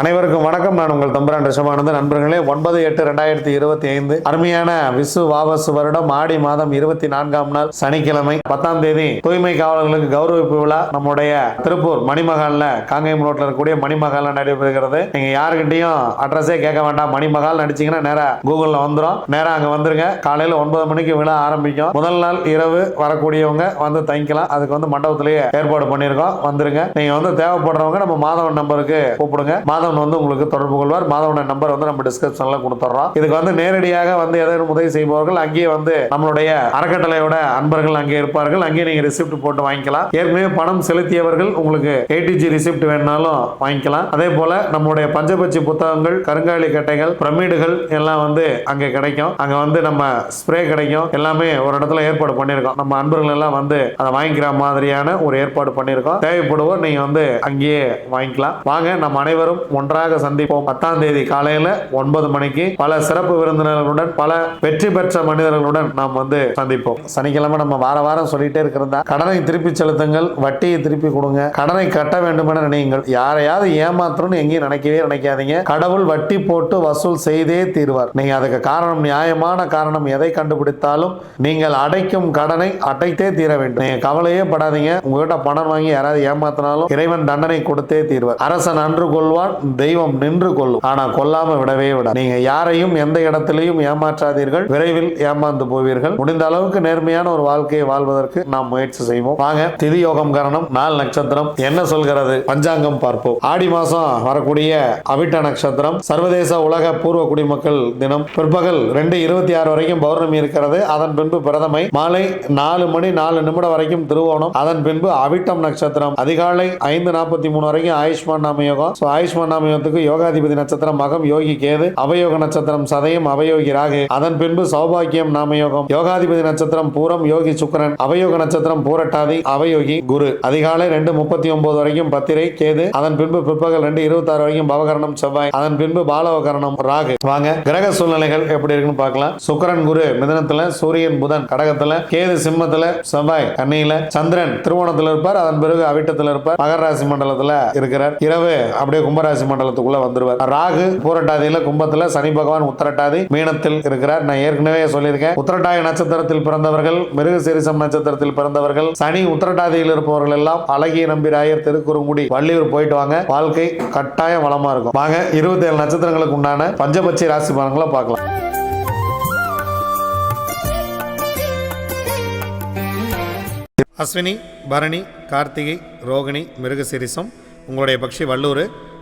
அனைவருக்கும் வணக்கம். நான் உங்கள் தம்பரான் ரிஷபானந்த நண்பர்களே ஒன்பது எட்டு ரெண்டாயிரத்தி இருபத்தி ஐந்து அருமையான விசு வாவசு வருடம் ஆடி மாதம் இருபத்தி நான்காம் நாள் சனிக்கிழமை பத்தாம் தேதி தூய்மை காவலர்களுக்கு கௌரவிப்பு விழா. நம்முடைய திருப்பூர் மணிமகால்ல காங்கேயம் ரோட்ல இருக்கக்கூடிய மணிமகால்ல நடைபெறுகிறது. நீங்க யாருக்கிட்டையும் அட்ரஸே கேட்க வேண்டாம். மணிமகால் நடிச்சீங்கன்னா நேரா கூகுள்ல வந்துரும். நேரா அங்க வந்துருங்க. காலையில ஒன்பது மணிக்கு விழா ஆரம்பிக்கும். முதல் நாள் இரவு வரக்கூடியவங்க வந்து தங்கிக்கலாம். அதுக்கு வந்து மண்டபத்திலேயே ஏற்பாடு பண்ணியிருக்கோம். வந்துருங்க. நீங்க வந்து தேவைப்படுறவங்க நம்ம மாதவன் நம்பருக்கு கூப்பிடுங்க. மாதவன் வந்து உங்களுக்கு தொடர்பு கொள்வார். மாதவன் நம்பர் வந்து நம்ம டிஸ்கிரிப்ஷன்ல கொடுத்துட்றோம் இதுக்கு வந்து நேரடியாக வந்து ஏதேனும் உதவி செய்பவர்கள் அங்கேயே வந்து நம்மளுடைய அறக்கட்டளையோட அன்பர்கள் அங்கே இருப்பார்கள். அங்கேயே நீங்க ரிசிப்ட் போட்டு வாங்கிக்கலாம். ஏற்கனவே பணம் செலுத்தியவர்கள் உங்களுக்கு ஏடிஜி ரிசிப்ட் வேணாலும் வாங்கிக்கலாம். அதே போல நம்மளுடைய பஞ்சபட்சி புத்தகங்கள் கருங்காலி கட்டைகள் பிரமிடுகள் எல்லாம் வந்து அங்கே கிடைக்கும். அங்கே வந்து நம்ம ஸ்ப்ரே கிடைக்கும். எல்லாமே ஒரு இடத்துல ஏற்பாடு பண்ணியிருக்கோம். நம்ம அன்பர்கள் எல்லாம் வந்து அதை வாங்கிக்கிற மாதிரியான ஒரு ஏற்பாடு பண்ணியிருக்கோம். தேவைப்படுவோர் நீங்க வந்து அங்கேயே வாங்கிக்கலாம். வாங்க நம்ம அனைவரும் ஒன்றாக சந்திப்போம். பத்தாம் தேதி காலையில ஒன்பது மணிக்கு பல சிறப்பு விருந்தினர்களுடன் பல வெற்றி பெற்ற மனிதர்களுடன் நாம் வந்து சந்திப்போம். சனிக்கிழமை நம்ம வார வாரம் சொல்லிட்டே இருக்கிறதா? கடனை திருப்பி செலுத்துங்கள் வட்டியை திருப்பி கொடுங்க. கடனை கட்ட வேண்டும் என நினையுங்கள். யாரையாவது ஏமாத்தணும்னு எங்கேயும் நினைக்கவே நினைக்காதீங்க. கடவுள் வட்டி போட்டு வசூல் செய்தே தீர்வார். நீங்க அதுக்கு காரணம் நியாயமான காரணம் எதை கண்டுபிடித்தாலும் நீங்கள் அடைக்கும் கடனை அடைத்தே தீர வேண்டும். நீங்க கவலையே படாதீங்க. உங்ககிட்ட பணம் வாங்கி யாராவது ஏமாத்தினாலும் இறைவன் தண்டனை கொடுத்தே தீர்வார். அரசன் அன்று கொள்வான் தெய்வம் நின்று கொள்ளும். ஆனா கொல்லாம விடவே விட நீங்க யாரையும் எந்த இடத்திலையும் ஏமாற்றாதீர்கள். விரைவில் ஏமாந்து போவீர்கள். முடிந்த அளவுக்கு நேர்மையான ஒரு வாழ்க்கையை வாழ்வதற்கு நாம் முயற்சி செய்வோம். வாங்க திதி யோகம் காரணம் நாள் நட்சத்திரம். என்ன சொல்கிறது? பஞ்சாங்கம் பார்ப்போம். ஆடி மாசம் வரக்கூடிய அவிட்ட நட்சத்திரம். சர்வதேச உலக பூர்வ குடிமக்கள் தினம். பிற்பகல் ரெண்டு இருபத்தி ஆறு வரைக்கும் பௌர்ணமி இருக்கிறது. அதன் பின்பு பிரதமை. மாலை நாலு மணி நாலு நிமிடம் வரைக்கும் திருவோணம். அதன் பின்பு அவிட்டம் நட்சத்திரம். அதிகாலை ஐந்து நாற்பத்தி மூணு வரைக்கும் ஆயுஷ்மான் நாம யோகம். ஆயுஷ்மான் நாம யோகத்துக்கு யோகாதிபதி நட்சத்திரம் மகம் யோகி கேது அவயோக நட்சத்திரம் சதயம் அவயோகி ராகு. அதன் பின்பு சௌபாகியம் நாம யோகம் யோகாதிபதி நட்சத்திரம் பூரம் யோகி சுக்கரன். அவயோக நட்சத்திரம் பூரட்டாதி அவயோகி குரு. அதிகாலை ரெண்டு முப்பத்தி ஒன்பது வரைக்கும் பத்திரை கேது. அதன் பின்பு பிற்பகல் ரெண்டு இருபத்தி ஆறு வரைக்கும் பவகரணம் செவ்வாய். அதன் பின்பு பாலவகரணம் ராகு. வாங்க கிரக சூழ்நிலைகள் எப்படி இருக்குன்னு பார்க்கலாம். சுக்கரன் குரு மிதனத்துல சூரியன் புதன் கடகத்துல கேது சிம்மத்துல செவ்வாய் கண்ணியில சந்திரன் திருவோணத்துல இருப்பார். அதன் பிறகு அவிட்டத்துல இருப்பார். மகர ராசி மண்டலத்துல இருக்கிறார். இரவு அப்படியே கும்பராசி மண்டலத்துக்குள்ள வந்துருவார். ராகு பூரட்டாதியில கும்பத்துல சனி பகவான் உத்தரட்டாதி மீனத்தில் இருக்கிறார். நான் ஏற்கனவே சொல்லியிருக்கேன். உத்தரட்டாய நட்சத்திரத்தில் பிறந்தவர்கள் மிருக சீரிசம் நட்சத்திரத்தில் பிறந்தவர்கள் சனி உத்தரட்டாதியில் இருப்பவர்கள் எல்லாம் அழகிய நம்பிராயர் திருக்குறுங்குடி வள்ளியூர் போயிட்டு வாங்க. வாழ்க்கை கட்டாயம் வளமா இருக்கும். வாங்க இருபத்தி ஏழு நட்சத்திரங்களுக்கு உண்டான பஞ்சபட்சி ராசி பலன்களை பார்க்கலாம். அஸ்வினி பரணி கார்த்திகை ரோகிணி மிருகசிரிசம் உங்களுடைய பக்ஷி வல்லூர்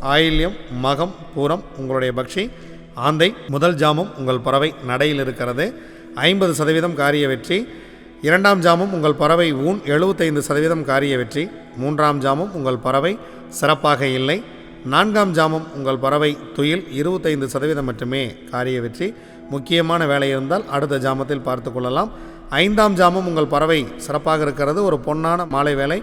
ஆயில்யம் மகம் பூரம் உங்களுடைய பக்ஷி ஆந்தை முதல் ஜாமம் உங்கள் பறவை நடையில் இருக்கிறது. ஐம்பது சதவீதம் காரிய வெற்றி. இரண்டாம் ஜாமம் உங்கள் பறவை ஊன் எழுபத்தைந்து சதவீதம் காரிய வெற்றி. மூன்றாம் ஜாமம் உங்கள் பறவை சிறப்பாக இல்லை. நான்காம் ஜாமம் உங்கள் பறவை துயில் இருபத்தைந்து சதவீதம் மட்டுமே காரிய வெற்றி. முக்கியமான வேலை இருந்தால் அடுத்த ஜாமத்தில் பார்த்து கொள்ளலாம். ஐந்தாம் ஜாமம் உங்கள் பறவை சிறப்பாக இருக்கிறது. ஒரு பொன்னான மாலை வேலை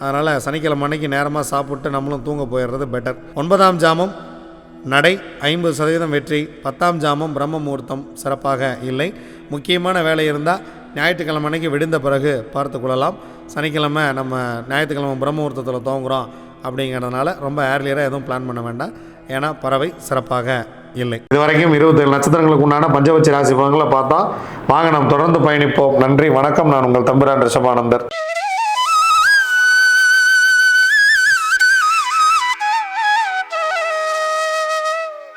அதனால் சனிக்கிழமை அன்னைக்கு நேரமாக சாப்பிட்டு நம்மளும் தூங்க போயிடுறது பெட்டர் ஒன்பதாம் ஜாமம் நடை ஐம்பது சதவீதம் வெற்றி. பத்தாம் ஜாமம் பிரம்ம முகூர்த்தம் சிறப்பாக இல்லை. முக்கியமான வேலை இருந்தால் ஞாயிற்றுக்கிழமை அன்னைக்கு விடுந்த பிறகு பார்த்து கொள்ளலாம். சனிக்கிழமை நம்ம ஞாயிற்றுக்கிழமை பிரம்ம முகூர்த்தத்தில் துவங்குறோம் அப்படிங்கிறதுனால ரொம்ப ஏர்லியராக எதுவும் பிளான் பண்ண வேண்டாம். ஏன்னா பறவை சிறப்பாக இல்லை. இது வரைக்கும் இருபத்தேழு நட்சத்திரங்களுக்கு உண்டான பஞ்சபட்சி ராசி பலன்களை பார்த்தா வாங்க நாம் தொடர்ந்து பயணிப்போம். நன்றி வணக்கம். நான் உங்கள் தம்பிரான் ரிஷபானந்தர்.